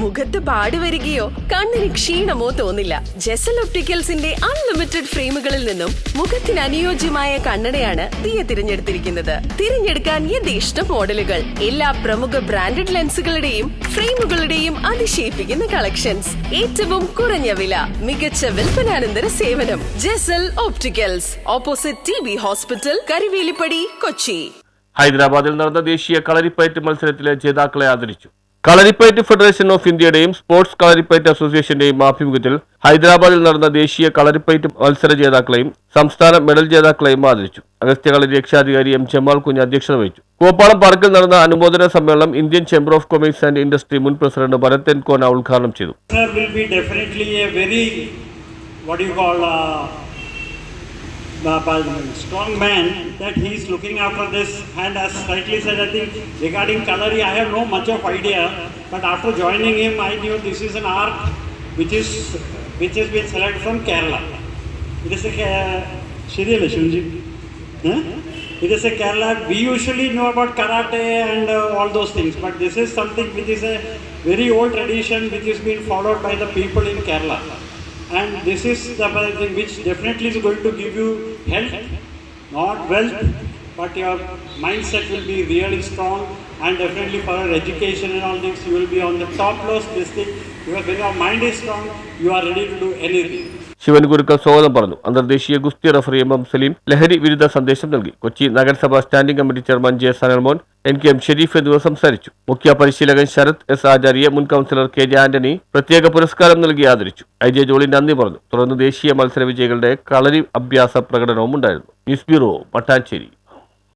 മുഖത്ത് പാടി വരികയോ കണ്ണിന് ക്ഷീണമോ തോന്നില്ല. ജെസൽ ഒപ്റ്റിക്കൽസിന്റെ അൺലിമിറ്റഡ് ഫ്രെയിമുകളിൽ നിന്നും മുഖത്തിന് അനുയോജ്യമായ കണ്ണടയാണ് ദിയ തിരഞ്ഞെടുത്തിരിക്കുന്നത്. തിരഞ്ഞെടുക്കാൻ യഥേഷ്ട മോഡലുകൾ. എല്ലാ പ്രമുഖ ബ്രാൻഡഡ് ലെൻസുകളുടെയും ഫ്രെയിമുകളുടെയും അതിശയിപ്പിക്കുന്ന കളക്ഷൻസ്. ഏറ്റവും കുറഞ്ഞ വില മികച്ച വിൽപ്പനാനന്തര സേവനം. Jesal opticals opposite T B hospital Karivelippady Kochi. ഹൈദരാബാദിൽ നടന്ന ദേശീയ കളരിപ്പയറ്റ് മത്സരത്തിലെ ജേതാക്കളെ ആദരിച്ചു. കളരിപ്പയറ്റ് ഫെഡറേഷൻ ഓഫ് ഇന്ത്യയുടെയും സ്പോർട്സ് കളരിപ്പയറ്റ് അസോസിയേഷന്റെയും ആഭിമുഖ്യത്തിൽ ഹൈദരാബാദിൽ നടന്ന ദേശീയ കളരിപ്പയറ്റ് മത്സര ജേതാക്കളെയും സംസ്ഥാന മെഡൽ ജേതാക്കളെയും ആദരിച്ചു. അഗസ്ത്യ കളരി രക്ഷാധികാരി എം ജമാൽ കുഞ്ഞ് അധ്യക്ഷത വഹിച്ചു. കോപ്പാളം പാർക്കിൽ നടന്ന അനുമോദന സമ്മേളനം Indian chamber of commerce and industry മുൻ പ്രസിഡന്റ് ഭരത് കോന ഉദ്ഘാടനം ചെയ്തു. by the strong man that he is looking after this. And as rightly said, I think regarding Kalari, I have no much of idea. But after joining him, I knew this is an art which is which has been selected from Kerala. It is a uh, serial Shunji. It is a Kerala. We usually know about karate and uh, all those things, but this is something which is a very old tradition which is being followed by the people in Kerala And this is the thing which definitely is going to give you health, not wealth, but your mindset will be really strong. And definitely for your education and all things, you will be on the top list. This thing, because when your mind is strong, you are ready to do anything. Shivan ഗുരുക്കൾ സ്വാഗതം പറഞ്ഞു അന്തർദേശീയ ഗുസ്തി referee M M Saleem ലഹരി വിരുദ്ധ സന്ദേശം നൽകി കൊച്ചി നഗരസഭ standing committee chairman J Sanalmon N K M Sharif എന്നിവർ സംസാരിച്ചു. മുഖ്യ പരിശീലകൻ ശരത് എസ് ആചാര്യ മുൻ കൗൺസിലർ കെ ജെ ആന്റണി പ്രത്യേക പുരസ്കാരം നൽകി ആദരിച്ചു. ഐ ജെ ജോളി നന്ദി പറഞ്ഞു. തുടർന്ന് ദേശീയ മത്സര വിജയികളുടെ കളരി അഭ്യാസ പ്രകടനവും ഉണ്ടായിരുന്നു. News bureau Mattancherry